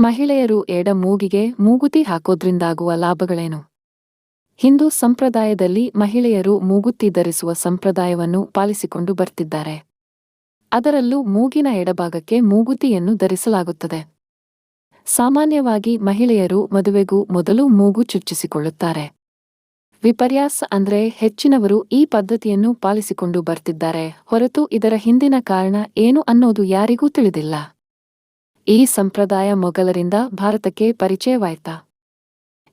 ಮಹಿಳೆಯರು ಎಡ ಮೂಗಿಗೆ ಮೂಗುತಿ ಹಾಕೋದ್ರಿಂದಾಗುವ ಲಾಭಗಳೇನು? ಹಿಂದೂ ಸಂಪ್ರದಾಯದಲ್ಲಿ ಮಹಿಳೆಯರು ಮೂಗುತಿ ಧರಿಸುವ ಸಂಪ್ರದಾಯವನ್ನು ಪಾಲಿಸಿಕೊಂಡು ಬರ್ತಿದ್ದಾರೆ. ಅದರಲ್ಲೂ ಮೂಗಿನ ಎಡಭಾಗಕ್ಕೆ ಮೂಗುತಿಯನ್ನು ಧರಿಸಲಾಗುತ್ತದೆ. ಸಾಮಾನ್ಯವಾಗಿ ಮಹಿಳೆಯರು ಮದುವೆಗೂ ಮೊದಲು ಮೂಗು ಚುಚ್ಚಿಸಿಕೊಳ್ಳುತ್ತಾರೆ. ವಿಪರ್ಯಾಸ ಅಂದ್ರೆ ಹೆಚ್ಚಿನವರು ಈ ಪದ್ಧತಿಯನ್ನು ಪಾಲಿಸಿಕೊಂಡು ಬರ್ತಿದ್ದಾರೆ ಹೊರತು ಇದರ ಹಿಂದಿನ ಕಾರಣ ಏನು ಅನ್ನೋದು ಯಾರಿಗೂ ತಿಳಿದಿಲ್ಲ. ಈ ಸಂಪ್ರದಾಯ ಮೊಘಲರಿಂದ ಭಾರತಕ್ಕೆ ಪರಿಚಯವಾಯ್ತಾ?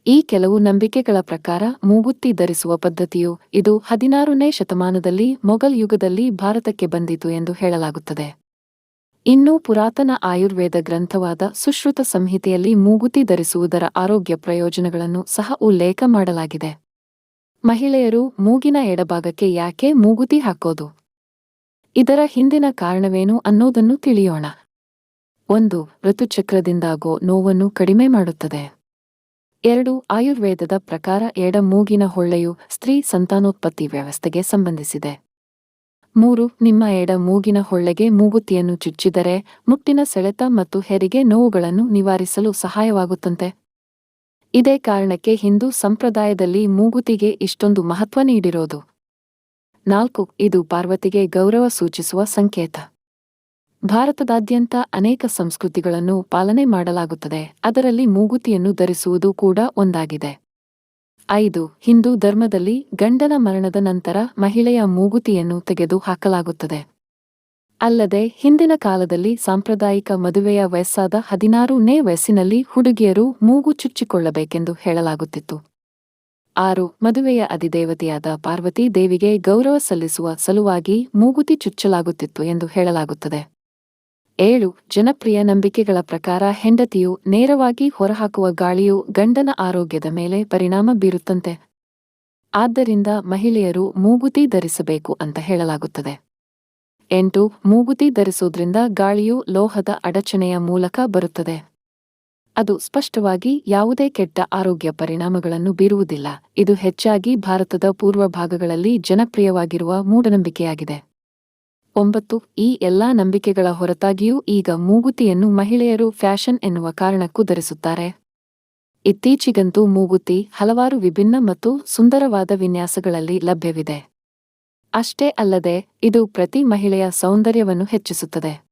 ಈ ಕೆಲವು ನಂಬಿಕೆಗಳ ಪ್ರಕಾರ ಮೂಗುತ್ತಿ ಧರಿಸುವ ಪದ್ಧತಿಯು ಇದು ಹದಿನಾರನೇ ಶತಮಾನದಲ್ಲಿ ಮೊಘಲ್ ಯುಗದಲ್ಲಿ ಭಾರತಕ್ಕೆ ಬಂದಿತು ಎಂದು ಹೇಳಲಾಗುತ್ತದೆ. ಇನ್ನು ಪುರಾತನ ಆಯುರ್ವೇದ ಗ್ರಂಥವಾದ ಸುಶ್ರುತ ಸಂಹಿತೆಯಲ್ಲಿ ಮೂಗುತಿ ಧರಿಸುವುದರ ಆರೋಗ್ಯ ಪ್ರಯೋಜನಗಳನ್ನು ಸಹ ಉಲ್ಲೇಖ ಮಾಡಲಾಗಿದೆ. ಮಹಿಳೆಯರು ಮೂಗಿನ ಎಡಭಾಗಕ್ಕೆ ಯಾಕೆ ಮೂಗುತಿ ಹಾಕೋದು? ಇದರ ಹಿಂದಿನ ಕಾರಣವೇನು ಅನ್ನೋದನ್ನು ತಿಳಿಯೋಣ. ಒಂದು ಋತುಚಕ್ರದಿಂದಾಗೋ ನೋವನ್ನು ಕಡಿಮೆ ಮಾಡುತ್ತದೆ. ಎರಡು, ಆಯುರ್ವೇದದ ಪ್ರಕಾರ ಎಡ ಮೂಗಿನ ಹೊಳ್ಳೆಯು ಸ್ತ್ರೀ ಸಂತಾನೋತ್ಪತ್ತಿ ವ್ಯವಸ್ಥೆಗೆ ಸಂಬಂಧಿಸಿದೆ. ಮೂರು, ನಿಮ್ಮ ಎಡ ಮೂಗಿನ ಹೊಳ್ಳೆಗೆ ಮೂಗುತಿಯನ್ನು ಚುಚ್ಚಿದರೆ ಮುಟ್ಟಿನ ಸೆಳೆತ ಮತ್ತು ಹೆರಿಗೆ ನೋವುಗಳನ್ನು ನಿವಾರಿಸಲು ಸಹಾಯವಾಗುತ್ತಂತೆ. ಇದೇ ಕಾರಣಕ್ಕೆ ಹಿಂದೂ ಸಂಪ್ರದಾಯದಲ್ಲಿ ಮೂಗುತಿಗೆ ಇಷ್ಟೊಂದು ಮಹತ್ವ ನೀಡಿರೋದು. ನಾಲ್ಕು, ಇದು ಪಾರ್ವತಿಗೆ ಗೌರವ ಸೂಚಿಸುವ ಸಂಕೇತ. ಭಾರತದಾದ್ಯಂತ ಅನೇಕ ಸಂಸ್ಕೃತಿಗಳನ್ನು ಪಾಲನೆ ಮಾಡಲಾಗುತ್ತದೆ. ಅದರಲ್ಲಿ ಮೂಗುತಿಯನ್ನು ಧರಿಸುವುದು ಕೂಡ ಒಂದಾಗಿದೆ. ಐದು, ಹಿಂದೂ ಧರ್ಮದಲ್ಲಿ ಗಂಡನ ಮರಣದ ನಂತರ ಮಹಿಳೆಯ ಮೂಗುತಿಯನ್ನು ತೆಗೆದು ಹಾಕಲಾಗುತ್ತದೆ. ಅಲ್ಲದೆ, ಹಿಂದಿನ ಕಾಲದಲ್ಲಿ ಸಾಂಪ್ರದಾಯಿಕ ಮದುವೆಯ ವಯಸ್ಸಾದ ಹದಿನಾರನೇ ವಯಸ್ಸಿನಲ್ಲಿ ಹುಡುಗಿಯರು ಮೂಗು ಚುಚ್ಚಿಕೊಳ್ಳಬೇಕೆಂದು ಹೇಳಲಾಗುತ್ತಿತ್ತು. ಆರು, ಮದುವೆಯ ಅಧಿದೇವತೆಯಾದ ಪಾರ್ವತಿ ದೇವಿಗೆ ಗೌರವ ಸಲ್ಲಿಸುವ ಸಲುವಾಗಿ ಮೂಗುತಿ ಚುಚ್ಚಲಾಗುತ್ತಿತ್ತು ಎಂದು ಹೇಳಲಾಗುತ್ತದೆ. ಏಳು, ಜನಪ್ರಿಯ ನಂಬಿಕೆಗಳ ಪ್ರಕಾರ ಹೆಂಡತಿಯು ನೇರವಾಗಿ ಹೊರಹಾಕುವ ಗಾಳಿಯು ಗಂಡನ ಆರೋಗ್ಯದ ಮೇಲೆ ಪರಿಣಾಮ ಬೀರುತ್ತಂತೆ. ಆದ್ದರಿಂದ ಮಹಿಳೆಯರು ಮೂಗುತಿ ಧರಿಸಬೇಕು ಅಂತ ಹೇಳಲಾಗುತ್ತದೆ. ಎಂಟು, ಮೂಗುತಿ ಧರಿಸುವುದರಿಂದ ಗಾಳಿಯು ಲೋಹದ ಅಡಚಣೆಯ ಮೂಲಕ ಬರುತ್ತದೆ. ಅದು ಸ್ಪಷ್ಟವಾಗಿ ಯಾವುದೇ ಕೆಟ್ಟ ಆರೋಗ್ಯ ಪರಿಣಾಮಗಳನ್ನು ಬೀರುವುದಿಲ್ಲ. ಇದು ಹೆಚ್ಚಾಗಿ ಭಾರತದ ಪೂರ್ವ ಭಾಗಗಳಲ್ಲಿ ಜನಪ್ರಿಯವಾಗಿರುವ ಮೂಢನಂಬಿಕೆಯಾಗಿದೆ. ಒಂಬತ್ತು ಈ ಎಲ್ಲಾ ನಂಬಿಕೆಗಳ ಹೊರತಾಗಿಯೂ ಈಗ ಮೂಗುತಿಯನ್ನು ಮಹಿಳೆಯರು ಫ್ಯಾಷನ್ ಎನ್ನುವ ಕಾರಣಕ್ಕೂ ಧರಿಸುತ್ತಾರೆ. ಇತ್ತೀಚಿಗಂತೂ ಮೂಗುತಿ ಹಲವಾರು ವಿಭಿನ್ನ ಮತ್ತು ಸುಂದರವಾದ ವಿನ್ಯಾಸಗಳಲ್ಲಿ ಲಭ್ಯವಿದೆ. ಅಷ್ಟೇ ಅಲ್ಲದೆ, ಇದು ಪ್ರತಿ ಮಹಿಳೆಯ ಸೌಂದರ್ಯವನ್ನು ಹೆಚ್ಚಿಸುತ್ತದೆ.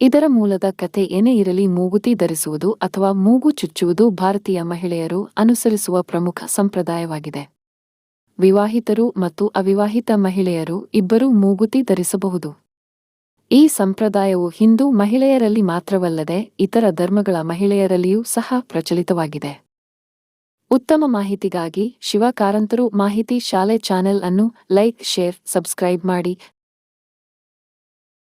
ಇದರ ಮೂಲದ ಕತೆ ಏನೇ ಇರಲಿ ಮೂಗುತಿ ಧರಿಸುವುದು ಅಥವಾ ಮೂಗು ಚುಚ್ಚುವುದು ಭಾರತೀಯ ಮಹಿಳೆಯರು ಅನುಸರಿಸುವ ಪ್ರಮುಖ ಸಂಪ್ರದಾಯವಾಗಿದೆ. ವಿವಾಹಿತರು ಮತ್ತು ಅವಿವಾಹಿತ ಮಹಿಳೆಯರು ಇಬ್ಬರೂ ಮೂಗುತಿ ಧರಿಸಬಹುದು. ಈ ಸಂಪ್ರದಾಯವು ಹಿಂದೂ ಮಹಿಳೆಯರಲ್ಲಿ ಮಾತ್ರವಲ್ಲದೆ ಇತರ ಧರ್ಮಗಳ ಮಹಿಳೆಯರಲ್ಲಿಯೂ ಸಹ ಪ್ರಚಲಿತವಾಗಿದೆ. ಉತ್ತಮ ಮಾಹಿತಿಗಾಗಿ ಶಿವಕಾರಂತರು ಮಾಹಿತಿ ಶಾಲೆ ಚಾನೆಲ್ ಅನ್ನು ಲೈಕ್, ಶೇರ್, ಸಬ್ಸ್ಕ್ರೈಬ್ ಮಾಡಿ.